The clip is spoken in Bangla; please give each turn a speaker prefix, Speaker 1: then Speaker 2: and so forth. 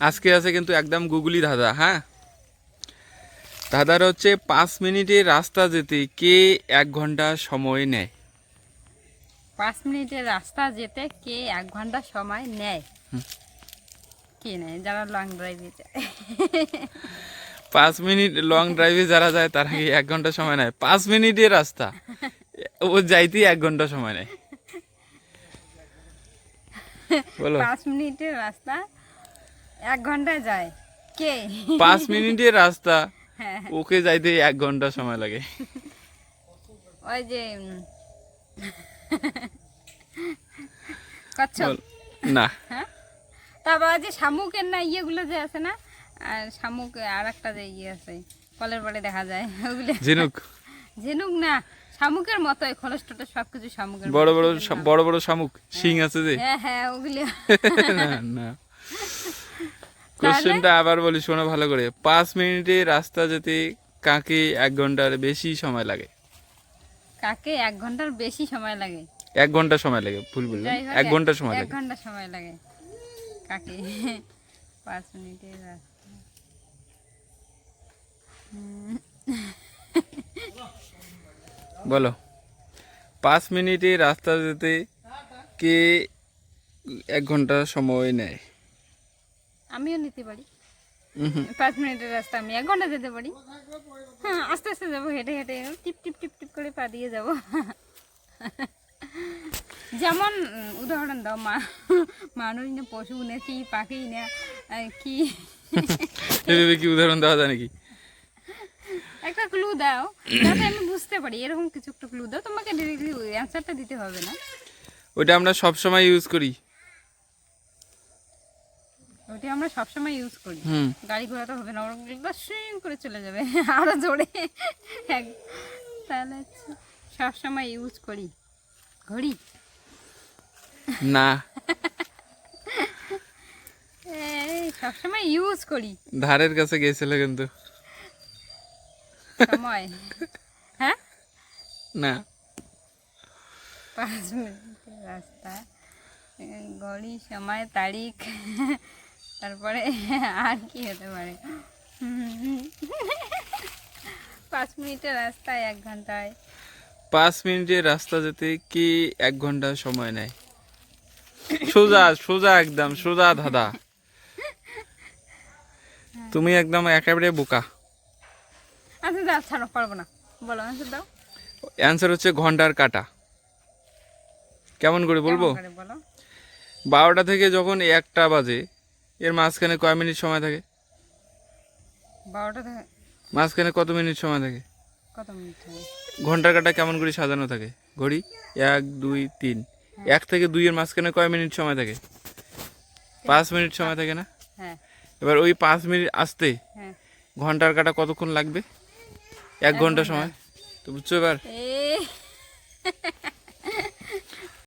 Speaker 1: আজকে আছে কিন্তু একদম গুগলি দাদা হ্যাঁ? দাদার হচ্ছে পাঁচ মিনিটের রাস্তা যেতে কে এক ঘণ্টা সময় নেয়?
Speaker 2: পাঁচ মিনিটের রাস্তা যেতে কে এক ঘণ্টা সময় নেয়? কে নেয়? যারা লং ড্রাইভে যায়।
Speaker 1: পাঁচ মিনিট লং ড্রাইভে যারা যায় তারা কি এক ঘণ্টা সময় নেয়? পাঁচ মিনিটের রাস্তা ও যাইতেই এক ঘণ্টা সময় নেয়। বলো।
Speaker 2: পাঁচ মিনিটের রাস্তা এক ঘন্টায় যায়। কে?
Speaker 1: পাঁচ মিনিটের রাস্তা।
Speaker 2: হ্যাঁ।
Speaker 1: ওকে যাইতে এক ঘণ্টা সময় লাগে।
Speaker 2: ওই যে কচ্ছপ।
Speaker 1: না।
Speaker 2: হ্যাঁ? তারপর যে শামুকের না ইয়েগুলো যে আছে না আর শামুক আর একটা যে ইয়ে আছে কলের পরে দেখা যায় ওগুলো।
Speaker 1: ঝিনুক।
Speaker 2: ঝিনুক না শামুকের মতোই খোলস টোটস সব কিছু শামুকের
Speaker 1: বড় বড় বড় বড় শামুক শিং আছে যে।
Speaker 2: হ্যাঁ হ্যাঁ ওগুলো।
Speaker 1: না না। কোশ্চেনটা আবার বলি শোনো ভালো করে। পাঁচ মিনিটে রাস্তা যেতে কাকে এক ঘণ্টার বেশি সময় লাগে?
Speaker 2: কাকে এক ঘণ্টার বেশি সময় লাগে?
Speaker 1: এক ঘণ্টা সময় লাগে ভুল বললাম। এক ঘণ্টা সময় লাগে।
Speaker 2: এক ঘণ্টা সময় লাগে। কাকে? পাঁচ মিনিটের রাস্তা।
Speaker 1: বলো। পাঁচ মিনিটে রাস্তা যেতে কে এক ঘণ্টা সময় নেয়?
Speaker 2: আমিও নিতে পারি। পাঁচ মিনিটের রাস্তা আমি এক ঘণ্টা যেতে পারি। হ্যাঁ আস্তে আস্তে যাব হেঁটে হেঁটে টিপ টিপ টিপ টিপ করে পা দিয়ে যাব। যেমন উদাহরণ দাও মা মানুষ না পশু না কি পাখি না কি?
Speaker 1: এভাবে কি উদাহরণ দেওয়া যায় নাকি?
Speaker 2: একটা ক্লু দাও যাতে আমি বুঝতে পারি এরকম কিছু একটা ক্লু দাও তোমাকে ডিরেক্টলি অ্যান্সারটা দিতে হবে না।
Speaker 1: ওইটা আমরা সব সময় ইউজ করি।
Speaker 2: ওটি আমরা সবসময় ইউজ করি। গাড়ি ঘোড়া তো হবে না ওগুলো সুইং করে চলে যাবে। আরও জোরে এক- তাহলে সবসময় ইউজ করি। ঘড়ি?
Speaker 1: না।
Speaker 2: সবসময় ইউজ করি।
Speaker 1: ধারের কাছে গেছিল কিন্তু।
Speaker 2: সময়। হ্যাঁ?
Speaker 1: না।
Speaker 2: পাঁচ মিনিটের রাস্তা। ঘড়ি সময় তারিখ। তারপরে আর কি হতে পারে? পাঁচ মিনিটের রাস্তায় এক ঘন্টায়।
Speaker 1: পাঁচ মিনিটের রাস্তা যেতে কি এক ঘণ্টা সময় নেয়? সোজা সোজা একদম সোজা দাদা তুমি একদম একেবারে বোকা।
Speaker 2: আচ্ছা দাও ছাড়ো পারব না। বলো আচ্ছা দাও।
Speaker 1: অ্যান্সার হচ্ছে ঘণ্টার কাটা। কেমন করে বলব? বারোটা থেকে যখন একটা বাজে এর মাঝখানে কয় মিনিট সময় থাকে?
Speaker 2: বারোটা থেকে।
Speaker 1: মাঝখানে কত মিনিট সময় থাকে?
Speaker 2: কত মিনিট হবে
Speaker 1: ঘণ্টার কাটা কেমন করে সাজানো থাকে? ঘড়ি? এক দুই তিন। এক থেকে দুইয়ের মাঝখানে কয় মিনিট সময় থাকে? পাঁচ মিনিট সময় থাকে না?
Speaker 2: হ্যাঁ।
Speaker 1: এবার ওই পাঁচ মিনিট আসতে
Speaker 2: হ্যাঁ।
Speaker 1: ঘণ্টার কাটা কতক্ষণ লাগবে? এক ঘণ্টা সময়। তো বুঝছ এবার?